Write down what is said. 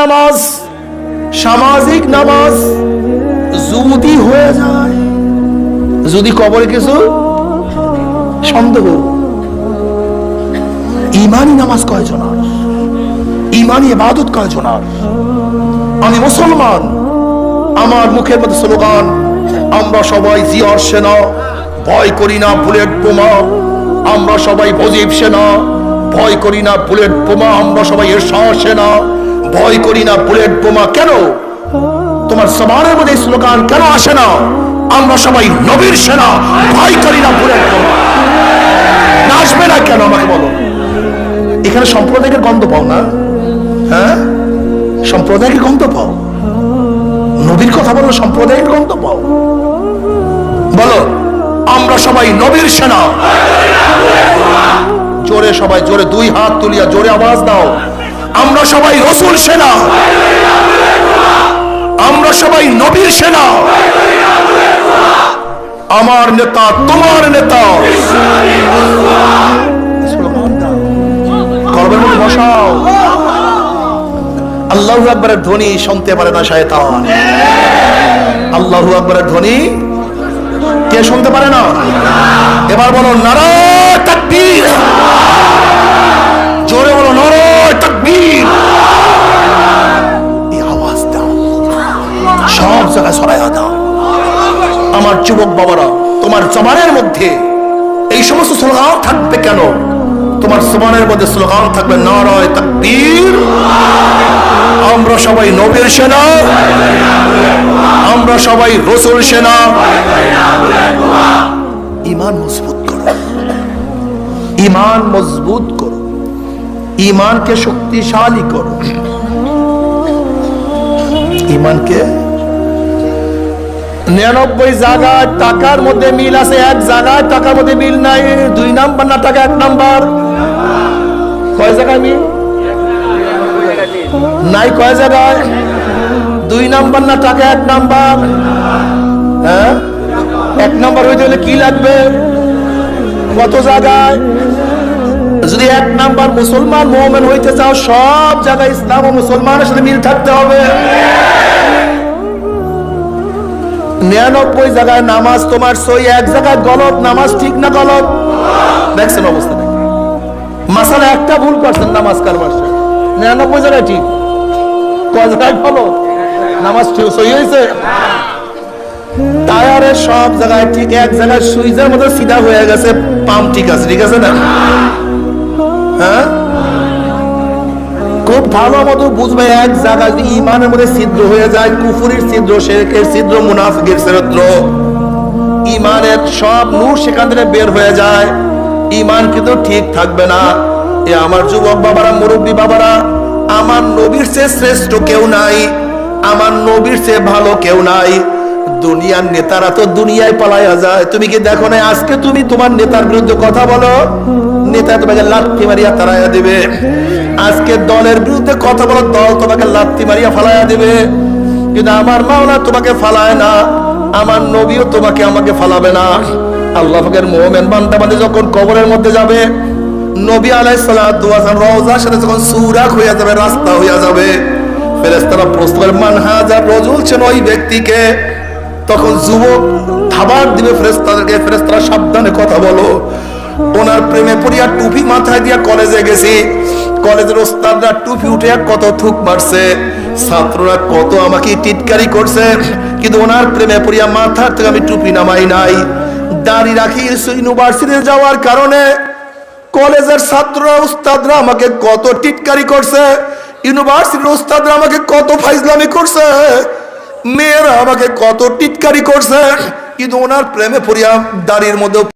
নামাজ, সামাজিক নামাজ যদি হয়ে যায়। যদি কবরে কিছু সন্দেহ ইমানি নামাজ কয়জনার ইমানি ইবাদত কয়জনার আমি মুসলমান, আমার মুখের মধ্যে স্লোগান, আমরা সবাই জিয়ার সেনা, ভয় করি না বুলেট বোমা, আমরা সবাই বজিব সেনা, ভয় করি না বুলেট বোমা, আমরা সবাই এরশাহ সেনা। ভয় করি না, বুলেট বোমা কেন? তোমার সমানের মধ্যে স্লোগান কেন আসে না? আমরা সবাই নবীর সেনা, ভয় করি না, বুলেট বোমা। আসবে না কেন, আমাকে বলো। এখানে সম্প্রদায়ের গন্ধ পাও না? হ্যাঁ? সম্প্রদায়কে গন্ধ পাও? নবীর কথা বলো সম্প্রদায়ের গন্ধ পাও? বলো, আমরা সবাই নবীর সেনা। জোরে সবাই, জোরে দুই হাত তুলিয়া, জোরে আওয়াজ দাও। আমরা সবাই রসুল সেনা। আমরা সবাই নবীর সেনা। আমার নেতা, তোমার নেতা। কলবের মধ্যে বসাও। আল্লাহু আকবরের ধ্বনি শুনতে পারে না শয়তান। আল্লাহু আকবরের ধ্বনি কে শুনতে পারে না? এবার বলো নারা যুবক বাবারা, তোমার জমানের মধ্যে এই সমস্ত স্লোগান থাকবে কেন? তোমার জমানের মধ্যে স্লোগান থাকবে নারায় তাকবীর। আমরা সবাই নবীর সেনা। আমরা সবাই রসুল সেনা। ইমান মজবুত করো। ইমান মজবুত করো। ইমানকে শক্তিশালী করো। ইমানকে নিরানব্বই জায়গায় টাকার মধ্যে মিল আছে, এক জায়গায় টাকার মধ্যে মিল নাই, দুই নাম্বার না টাকা, এক নাম্বার? কয় জায়গায় মিল? নাই কয় জায়গায়? দুই নাম্বার না টাকা, এক নাম্বার? হ্যাঁ? এক নাম্বার হইতে হলে কি লাগবে? কত জায়গায়? যদি এক নাম্বার মুসলমান মোহামেন হইতে চাও, সব জায়গায় ইসলাম ও মুসলমানের সাথে মিল থাকতে হবে। নিরানব্বই জায়গায় নামাজ, তোমার সই এক জায়গায় গলত, নামাজ ঠিক না গলত? দেখছেন অবস্থা মাসালা একটা ভুল করছেন নামাজ কারবার নিরানব্বই জায়গায় ঠিক। কয় জায়গায় গলত? নামাজ ঠিক সই হয়েছে? টায়ারে সব জায়গায় ঠিক এক জায়গায় সুইচের মতো সিধা হয়ে গেছে, পাম্প ঠিক আছে ঠিক আছে না? হ্যাঁ? খুব ভালো মতো বুঝবে, এক জায়গায় যদি ইমানের মধ্যে ছিদ্র হয়ে যায়, কুফুরির ছিদ্র, শেরেকের ছিদ্র, মুনাফিকের ছিদ্র ইমানের সব নূর সেখান থেকে বের হয়ে যায়। ইমান কিন্তু ঠিক থাকবে না। এ আমার যুবক বাবারা, মুরব্বী বাবারা, আমার নবীর চেয়ে শ্রেষ্ঠ কেউ নাই, আমার নবীর চেয়ে ভালো কেউ নাই। দুনিয়ার নেতারা তো দুনিয়ায় পালাইয়া যায়। তুমি কি দেখো না আজকে তুমি তোমার নেতার বিরুদ্ধে কথা বলো। নেতা তোমাকে লাথি মারিয়া তারাইয়া দিবে। আজকে দলের বিরুদ্ধে কথা বলো দল তোমাকে লাথি মারিয়া ফালাইয়া দিবে। কিন্তু আমার মাওলা তোমাকে ফালায় না, আমার নবীও তোমাকে আমাকে ফালাবে না। আল্লাহ পাকের মোহামেন বান্দা বান্দে যখন কবরের মধ্যে যাবে, নবী আলাই সালাম রওজার সাথে যখন সুরাক হইয়া যাবে, রাস্তা হইয়া যাবে ফেরেস্তারা প্রশ্ন মান হাজার রজুল? ওই ব্যক্তিকে তখন যুবক খাবার দিবে ফেরেস্তাদেরকে ফেরেস্তারা সাবধানে কথা বলো। ওনার প্রেমে পড়িয়া টুপি মাথায় দিয়া কলেজে গেছি। কলেজের ওস্তাদরা টুপি উঠে কত থুক মারছে। ছাত্ররা কত আমাকে টিটকারি করছে। কিন্তু ওনার প্রেমে পড়িয়া মাথার থেকে আমি টুপি নামাই নাই। দাড়ি রাখি ইউনিভার্সিটিতে যাওয়ার কারণে কলেজের ছাত্ররা উস্তাদরা আমাকে কত টিটকারি করছে। ইউনিভার্সিটির উস্তাদরা আমাকে কত ফাইজলামি করছে। মেয়েরা আমাকে কত টিটকারি করছে। কিন্তু ওনার প্রেমে পড়িয়া দাড়ির মধ্যে